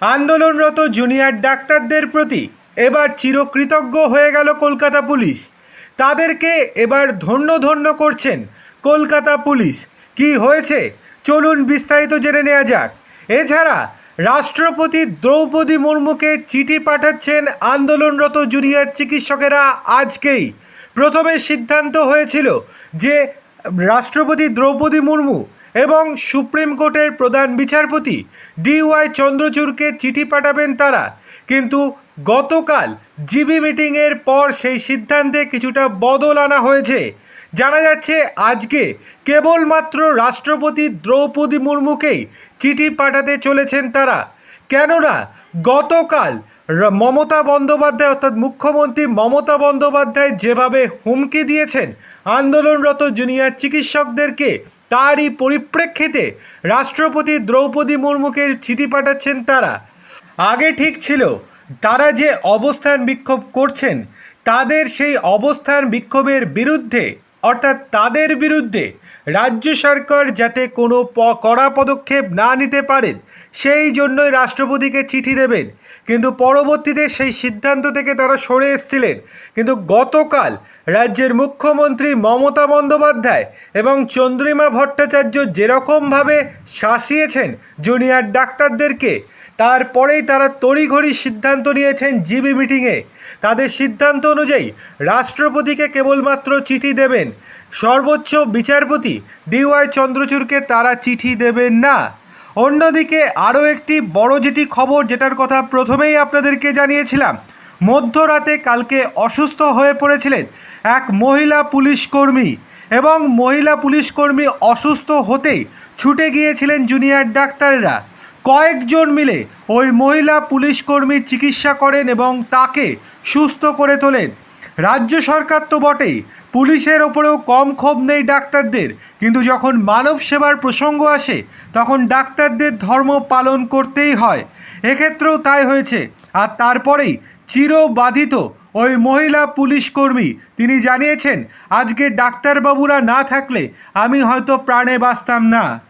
আন্দোলনরত জুনিয়র ডাক্তারদের প্রতি এবার চিরকৃতজ্ঞ হয়ে গেল কলকাতা পুলিশ। তাদেরকে এবার ধন্য ধন্য করছেন কলকাতা পুলিশ। কি হয়েছে? চলুন বিস্তারিত জেনে নেওয়া যাক। এছাড়া রাষ্ট্রপতি দ্রৌপদী মুর্মুকে চিঠি পাঠাচ্ছেন আন্দোলনরত জুনিয়র চিকিৎসকেরা আজকেই। প্রথমে সিদ্ধান্ত হয়েছিল যে রাষ্ট্রপতি দ্রৌপদী মুর্মু এবং সুপ্রিম কোর্টের প্রধান বিচারপতি ডিওয়াই চন্দ্রচূড়কে চিঠি পাঠাবেন তারা। কিন্তু গতকাল জিবি মিটিংয়ের পর সেই সিদ্ধান্তে কিছুটা বদল আনা হয়েছে। জানা যাচ্ছে, আজকে কেবলমাত্র রাষ্ট্রপতি দ্রৌপদী মুর্মুকেই চিঠি পাঠাতে চলেছেন তারা। কেননা, গতকাল মমতা বন্দ্যোপাধ্যায়, অর্থাৎ মুখ্যমন্ত্রী মমতা বন্দ্যোপাধ্যায় যেভাবে হুমকি দিয়েছেন আন্দোলনরত জুনিয়র চিকিৎসকদেরকে তারই পরিপ্রেক্ষিতে রাষ্ট্রপতি দ্রৌপদী মুর্মুকে চিঠি পাঠাচ্ছেন তারা। আগে ঠিক ছিল, তারা যে অবস্থান বিক্ষোভ করছেন, তাদের সেই অবস্থান বিক্ষোভের বিরুদ্ধে, অর্থাৎ তাদের বিরুদ্ধে রাজ্য সরকার যাতে কোনো প- কড়া পদক্ষেপ না নিতে পারেন, সেই জন্যই রাষ্ট্রপতিকে চিঠি দেবেন। কিন্তু পরবর্তীতে সেই সিদ্ধান্ত থেকে তারা সরে এসেছিলেন। কিন্তু গতকাল রাজ্যের মুখ্যমন্ত্রী মমতা বন্দ্যোপাধ্যায় এবং চন্দ্রিমা ভট্টাচার্য যেরকমভাবে শাসিয়েছেন জুনিয়র ডাক্তারদেরকে, তারপরেই তারা তড়িঘড়ি সিদ্ধান্ত নিয়েছেন জিবি মিটিংয়ে। তাদের সিদ্ধান্ত অনুযায়ী রাষ্ট্রপতিকে কেবলমাত্র চিঠি দেবেন সর্বোচ্চ বিচারপতি ডিওয়াই চন্দ্রচূড়কে তারা চিঠি দেবেন না। অন্যদিকে আরও একটি বড় যেটি খবর, যেটার কথা প্রথমেই আপনাদেরকে জানিয়েছিলাম, মধ্যরাতে কালকে অসুস্থ হয়ে পড়েছিলেন এক মহিলা পুলিশ কর্মী এবং মহিলা পুলিশ কর্মী অসুস্থ হতেই ছুটে গিয়েছিলেন জুনিয়র ডাক্তাররা। কয়েকজন মিলে ওই মহিলা পুলিশ কর্মীর চিকিৎসা করেন এবং তাকে সুস্থ করে তোলেন। রাজ্য সরকার তো বটেই পুলিশের ওপরেও কম ক্ষোভ নেই ডাক্তারদের। কিন্তু যখন মানব সেবার প্রসঙ্গ আসে, তখন ডাক্তারদের ধর্ম পালন করতেই হয়। এক্ষেত্রেও তাই হয়েছে। আর তারপরেই চিরবাধিত ওই মহিলা পুলিশ কর্মী, তিনি জানিয়েছেন, আজকে ডাক্তারবাবুরা না থাকলে আমি হয়তো প্রাণে বাঁচতাম না।